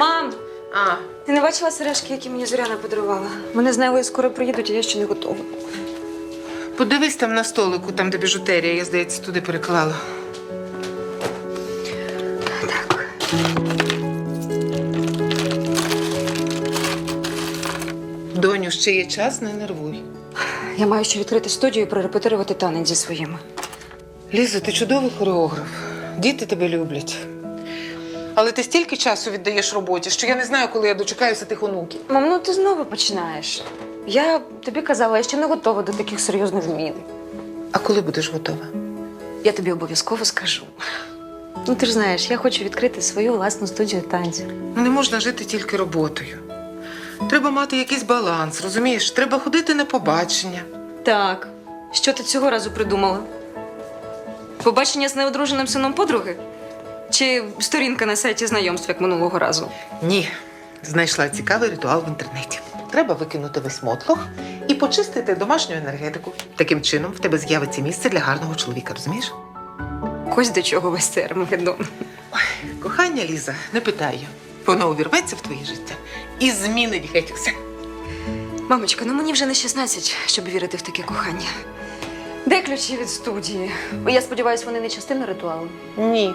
А, Ти не бачила сережки, які мені Зоряна подарувала? Мене з нею скоро приїдуть, а я ще не готова. подивись там на столику, там, де біжутерія, я, здається, туди переклала. Так. Доню, ще є час, не нервуй. Я маю ще відкрити студію і прорепетирувати танець зі своїми. Лізо, ти чудовий хореограф. Діти тебе люблять. Але ти стільки часу віддаєш роботі, що я не знаю, коли я дочекаюся тих онуків. Мам, ну ти знову починаєш. Я тобі казала, я ще не готова до таких серйозних змін. А коли будеш готова? Я тобі обов'язково скажу. Ну, ти ж знаєш, я хочу відкрити свою власну студію танців. Не можна жити тільки роботою. Треба мати якийсь баланс, розумієш? Треба ходити на побачення. Так. Що ти цього разу придумала? Побачення з неодруженим сином подруги? Чи сторінка на сайті знайомств, як минулого разу? Ні, знайшла цікавий ритуал в інтернеті. Треба викинути весь мотлох і почистити домашню енергетику. Таким чином в тебе з'явиться місце для гарного чоловіка, розумієш? Ось до чого весь цей Армагеддон. Кохання, Ліза, не питаю. Воно увірветься в твоє життя і змінить геть усе. Мамочка, ну мені вже не 16, щоб вірити в таке кохання. Де ключі від студії? Я сподіваюся, вони не частина ритуалу. Ні.